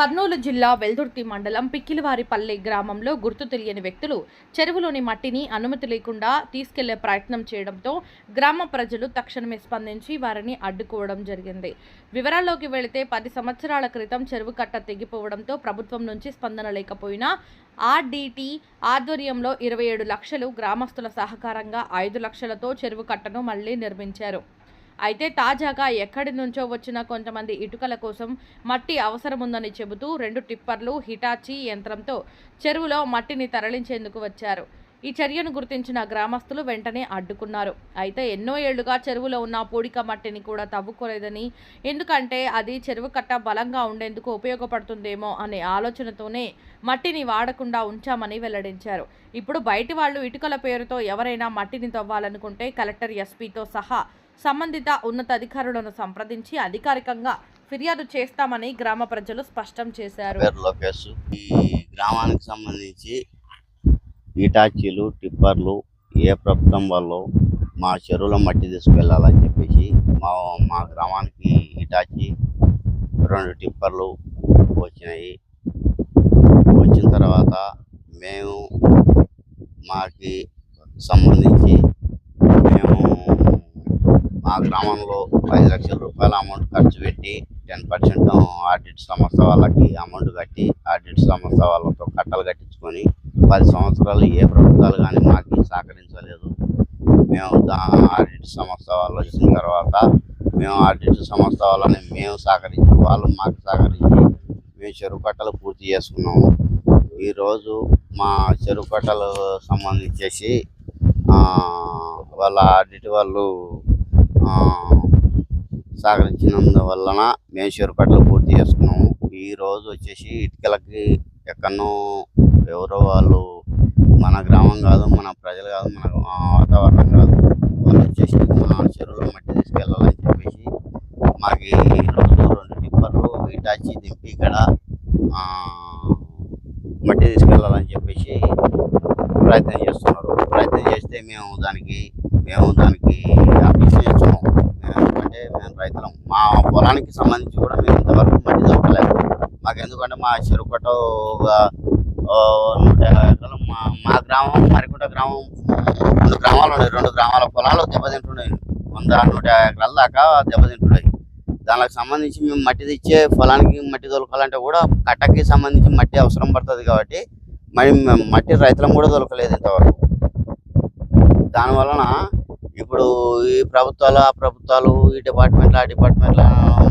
కర్నూలు జిల్లా వెల్దుర్తి మండలం పిక్కిలివారిపల్లి గ్రామంలో గుర్తు తెలియని వ్యక్తులు చెరువులోని మట్టిని అనుమతి లేకుండా తీసుకెళ్ళే ప్రయత్నం చేయడంతో గ్రామ ప్రజలు తక్షణమే స్పందించి వారిని అడ్డుకోవడం జరిగింది. వివరాల్లోకి వెళితే పది సంవత్సరాల క్రితం చెరువు కట్ట తెగిపోవడంతో ప్రభుత్వం నుంచి స్పందన లేకపోయినా ఆర్డీటీ ఆధ్వర్యంలో ఇరవై ఏడు లక్షలు గ్రామస్తుల సహకారంగా ఐదు లక్షలతో చెరువు కట్టను మళ్ళీ నిర్మించారు. అయితే తాజాగా ఎక్కడి నుంచో వచ్చిన కొంతమంది ఇటుకల కోసం మట్టి అవసరముందని చెబుతూ రెండు టిప్పర్లు హిటాచి యంత్రంతో చెరువులో మట్టిని తరలించేందుకు వచ్చారు. ఈ చర్యను గుర్తించిన గ్రామస్తులు వెంటనే అడ్డుకున్నారు. అయితే ఎన్నో ఏళ్ళుగా చెరువులో ఉన్న పూడిక మట్టిని కూడా తవ్వుకోలేదని ఎందుకంటే అది చెరువు కట్ట బలంగా ఉండేందుకు ఉపయోగపడుతుందేమో అనే ఆలోచనతోనే మట్టిని వాడకుండా ఉంచామని వెల్లడించారు. ఇప్పుడు బయటి వాళ్ళు ఇటుకల పేరుతో ఎవరైనా మట్టిని తవ్వాలనుకుంటే కలెక్టర్ ఎస్పీతో సహా సంబంధిత ఉన్నతాధికారులను సంప్రదించి అధికారికంగా ఫిర్యాదు చేస్తామని గ్రామ ప్రజలు స్పష్టం చేశారు. లోకేష్. ఈ గ్రామానికి సంబంధించి ఈటాచీలు టిప్పర్లు ఏ ప్రభుత్వం వాళ్ళు మా చెరువులో మట్టి తీసుకెళ్ళాలని చెప్పేసి మా మా గ్రామానికి ఈటాచి రెండు టిప్పర్లు వచ్చినాయి. వచ్చిన తర్వాత మేము మాకి సంబంధించి మా గ్రామంలో ఐదు లక్షల రూపాయల అమౌంట్ ఖర్చు పెట్టి టెన్ పర్సెంట్ ఆడిట్ సంస్థ వాళ్ళకి అమౌంట్ కట్టి ఆడిట్ సంస్థ వాళ్ళతో కట్టలు కట్టించుకొని పది సంవత్సరాలు ఏ ప్రభుత్వాలు కానీ మాకు సహకరించలేదు. మేము ఆడిట్ సంస్థ వాళ్ళు వచ్చిన తర్వాత మేము ఆడిట్ సంస్థ వాళ్ళని మేము సహకరించి వాళ్ళు మాకు సహకరించి మేము చెరువు కట్టలు పూర్తి చేసుకున్నాము. ఈరోజు మా చెరువు కట్టలు సంబంధించేసి వాళ్ళ ఆడిట్ వాళ్ళు సహకరించినందువలన మేము చెరువు పూర్తి చేసుకున్నాము. ఈరోజు వచ్చేసి ఇటుకలకి ఎక్కడో ఎవరో వాళ్ళు మన గ్రామం కాదు మన ప్రజలు కాదు మన వాతావరణం కాదు. వాళ్ళు వచ్చేసి మన చెరువులో మట్టి తీసుకెళ్ళాలని చెప్పేసి మాకు ఈ రోజు రెండు టిప్పర్లు ఇటాచి దింపి ఇక్కడ మట్టి తీసుకెళ్ళాలని చెప్పేసి ప్రయత్నం చేస్తున్నారు. ప్రయత్నం చేస్తే మేము దానికి మేము దానికి అప్లికేషన్ మేము ఎందుకంటే మేము రైతులం. మా పొలానికి సంబంధించి కూడా మేము ఇంతవరకు మట్టి దొరకలేదు. మాకు ఎందుకంటే మా చెరుకట్ట నూట ఎకరాలు మా మా గ్రామం మరికుంట గ్రామం రెండు గ్రామాలు ఉన్నాయి. రెండు గ్రామాల పొలాలు దెబ్బతింటున్నాయి. వంద నూట ఎకరాల దాకా దెబ్బతింటున్నాయి. దానికి సంబంధించి మేము మట్టి తెచ్చే పొలానికి మట్టి దొరకాలంటే కూడా కట్టకి సంబంధించి మట్టి అవసరం పడుతుంది కాబట్టి మరి మట్టి రైతులం కూడా దొరకలేదు ఇంతవరకు. దానివలన ఇప్పుడు ఈ ప్రభుత్వాలు ఆ ప్రభుత్వాలు ఈ డిపార్ట్మెంట్లు ఆ డిపార్ట్మెంట్ల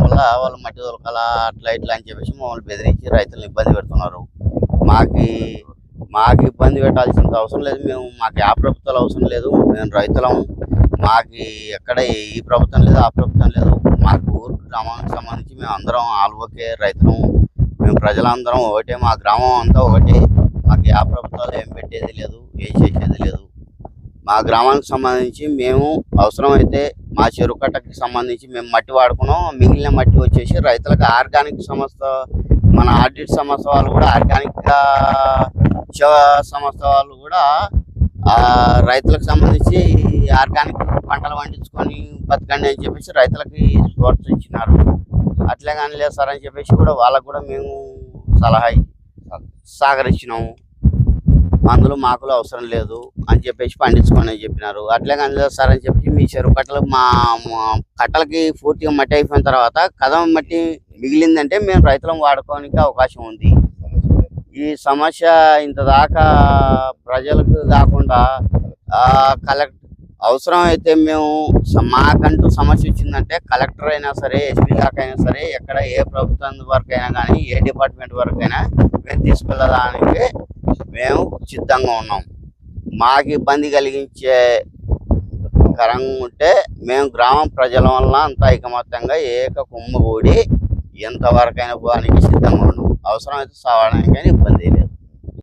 వల్ల వాళ్ళు మట్టి దొరకాల అట్లా ఇట్లా అని చెప్పేసి మమ్మల్ని బెదిరించి రైతులను ఇబ్బంది పెడుతున్నారు. మాకి మాకు ఇబ్బంది పెట్టాల్సినంత అవసరం లేదు. మేము మాకు ఆ ప్రభుత్వాలు అవసరం లేదు. మేము రైతులం. మాకు ఎక్కడ ఈ ప్రభుత్వం లేదు ఆ ప్రభుత్వం లేదు. మాకు ఊరు గ్రామానికి సంబంధించి మేము అందరం ఆల్వకే రైతులం. మేము ప్రజలందరం ఒకటే మా గ్రామం అంతా ఒకటే. మాకు ఆ ప్రభుత్వాలు ఏం పెట్టేది లేదు ఏం చేసేది లేదు. మా గ్రామానికి సంబంధించి మేము అవసరమైతే మా చెరువు కట్టకి సంబంధించి మేము మట్టి వాడుకున్నాం. మిగిలిన మట్టి వచ్చేసి రైతులకు ఆర్గానిక్ సంస్థ మన ఆడిట్ సంస్థ వాళ్ళు కూడా ఆర్గానిక్ సంస్థ వాళ్ళు కూడా రైతులకు సంబంధించి ఆర్గానిక్ పంటలు పండించుకొని బతకండి అని చెప్పేసి రైతులకి ప్రోత్సహించినారు. అట్లే కానీ లేదు సార్ అని చెప్పేసి కూడా వాళ్ళకు కూడా మేము సలహా సహకరించినాము. మందులు మాకులు అవసరం లేదు అని చెప్పేసి పండించుకోండి అని చెప్పినారు. అట్లే కానీ లేదు సార్ అని చెప్పి మీ చెరువు కట్టలు మా కట్టలకి పూర్తిగా మట్టి అయిపోయిన తర్వాత కదం మట్టి మిగిలిందంటే మేము రైతులం వాడుకోవడానికి అవకాశం ఉంది. ఈ సమస్య ఇంత దాకా ప్రజలకు కాకుండా కలెక్ట్ అవసరం అయితే మేము మాకంటూ సమస్య వచ్చిందంటే కలెక్టర్ అయినా సరే ఎస్పీ దాకా అయినా సరే ఎక్కడ ఏ ప్రభుత్వం వరకు అయినా కానీ ఏ డిపార్ట్మెంట్ వరకు అయినా మేము తీసుకెళ్ళడానికి మేము సిద్ధంగా ఉన్నాం. మాకు ఇబ్బంది కలిగించే కరంగా ఉంటే మేము గ్రామం ప్రజల వల్ల అంత ఐకమత్యంగా ఏక కుమ్మగూడి ఎంతవరకైనా పోవడానికి సిద్ధంగా ఉన్నాం. అవసరమైతే సావడానికి ఇబ్బంది లేదు.